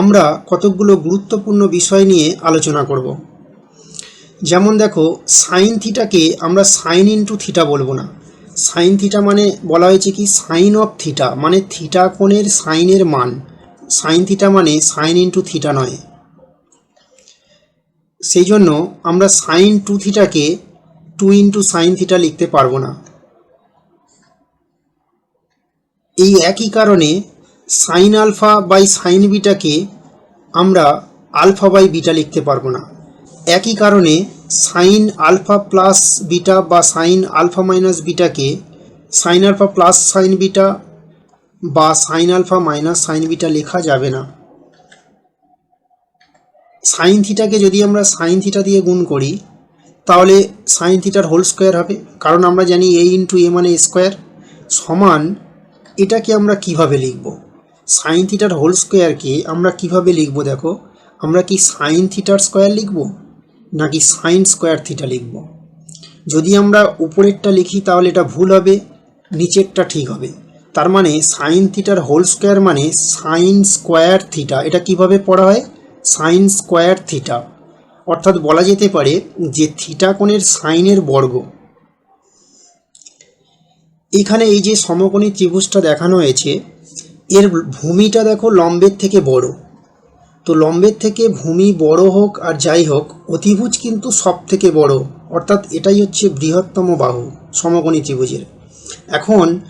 আমরা কতকগুলো গুরুত্বপূর্ণ বিষয় নিয়ে আলোচনা করব। যেমন দেখো সাইন থিটাকে আমরা সাইন ইন্টু থিটা বলব না। সাইন থিটা মানে বলা হয়েছে কি? সাইন অফ থিটা মানে থিটা কোণের সাইনের মান। সাইন থিটা মানে সাইন ইন্টু থিটা নয়। সেই জন্য আমরা সাইন টু থিটাকে টু ইন্টু সাইন থিটা লিখতে পারব না। এই একই কারণে সাইন আলফা বাই সাইন বিটাকে আমরা আলফা বাই বিটা লিখতে পারব না। একই কারণে সাইন আলফা প্লাস বিটা বা sine alpha minus বিটাকে sine alpha plus sine beta বা sine alpha minus sine beta লেখা যাবে না। সাইন থিটাকে যদি আমরা সাইন থিটা দিয়ে গুণ করি, তাহলে সাইন থিটার হোল স্কোয়ার হবে, কারণ আমরা জানি এ ইন্টু এ মানে স্কোয়ার সমান এটাকে আমরা কীভাবে লিখব? সাইন থিটার হোল স্কোয়ারকে আমরা কীভাবে লিখব দেখো? আমরা কি সাইন থিটার স্কোয়ার লিখব? নাকি সাইন স্কোয়ার থিটা লিখব? যদি আমরা উপরেরটা লিখি তাহলে এটা ভুল হবে, নিচেরটা ঠিক হবে। তার মানে সাইন থিটার হোল স্কোয়ার মানে সাইন স্কোয়ার থিটা এটা কীভাবে পড়া হয়? সাইন স্কোয়ার থিটা অর্থাৎ বলা যেতে পারে যে থিটা কোণের সাইনের বর্গ। এখানে এই যে সমকোণী ত্রিভুজটা দেখানো হয়েছে এর ভূমিটা দেখো লম্বের থেকে বড়। তো লম্বের থেকে ভূমি বড় হোক আর যাই হোক, অতিভুজ কিন্তু সব থেকে বড়। অর্থাৎ এটাই হচ্ছে বৃহত্তম বাহু সমকোণী ত্রিভুজের। এখন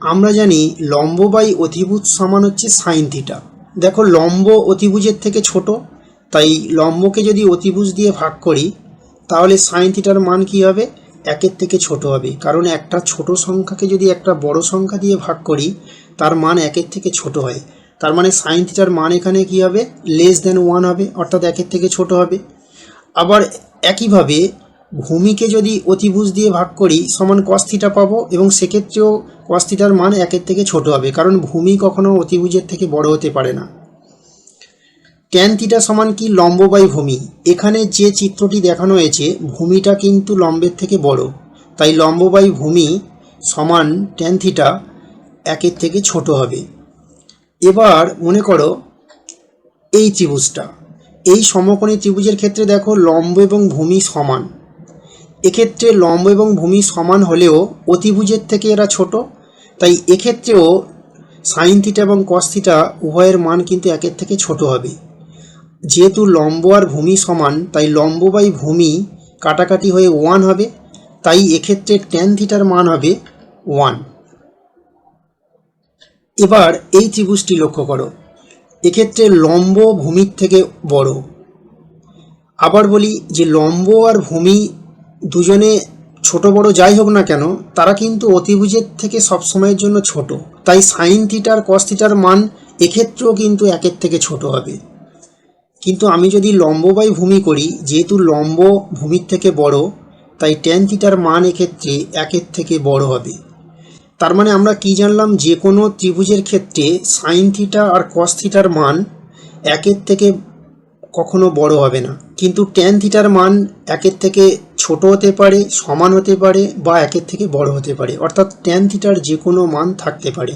আমরা জানি লম্ব বাই অতিভুজ সমান হচ্ছে সাইন থিটা। দেখো লম্ব অতিভুজের থেকে ছোট, তাই লম্বকে যদি অতিভুজ দিয়ে ভাগ করি, তাহলে সাইন থিটার মান কি হবে? একের থেকে ছোট হবে। কারণ একটা ছোট সংখ্যাকে যদি একটা বড় সংখ্যা দিয়ে ভাগ করি তার মান একের থেকে ছোট হয়। তার মানে সাইন থিটার মান এখানে কি হবে? লেস দেন ওয়ান হবে, অর্থাৎ একের থেকে ছোট হবে। আবার একইভাবে ভূমিকে যদি অতিভুজ দিয়ে ভাগ করি, সমান কস থিটা পাবো এবং সেক্ষেত্রেও কস থিটার মান একের থেকে ছোট হবে, কারণ ভূমি কখনো অতিভুজের থেকে বড় হতে পারে না। ট্যান সমান কি? লম্ব বাই ভূমি। এখানে যে চিত্রটি দেখানো হয়েছে, ভূমিটা কিন্তু লম্বের থেকে বড়। তাই লম্ব বাই ভূমি সমান ট্যান থিটা একের থেকে ছোট হবে। এবার মনে করো এই ত্রিভুজটা। এই সমকোণী ত্রিভুজের ক্ষেত্রে দেখো লম্ব এবং ভূমি সমান। এক্ষেত্রে লম্ব এবং ভূমি সমান হলেও অতিভুজের থেকে এরা ছোট। তাই এক্ষেত্রেও সাইন থিটা এবং কস থিটা উভয়ের মান কিন্তু একের থেকে ছোট হবে। যেহেতু লম্ব আর ভূমি সমান, তাই লম্ব বাই ভূমি কাটাকাটি হয়ে ওয়ান হবে। তাই এক্ষেত্রে ট্যান থিটার মান হবে ওয়ান এবার এই ত্রিভুজটি লক্ষ্য করো। এক্ষেত্রে লম্ব ভূমির থেকে বড়। আবার বলি যে লম্ব আর ভূমি দুজনে ছোট বড় যাই হোক না কেন, তারা কিন্তু অতিভুজের থেকে সবসময়ের জন্য ছোট। তাই সাইন থিটার, কস থিটার মান এক্ষেত্রেও কিন্তু একের থেকে ছোট হবে। কিন্তু আমি যদি লম্ব বাই ভূমি করি, যেহেতু লম্ব ভূমির থেকে বড়, তাই ট্যান থিটার মান এক্ষেত্রে একের থেকে বড় হবে। তার মানে আমরা কি জানলাম? যে কোনো ত্রিভুজের ক্ষেত্রে সাইন থিটা আর কস থিটার মান একের থেকে কখনো বড় হবে না। কিন্তু ট্যান থিটার মান একের থেকে ছোট হতে পারে, সমান হতে পারে বা একের থেকে বড় হতে পারে। অর্থাৎ ট্যান থিটার যে কোনো মান থাকতে পারে।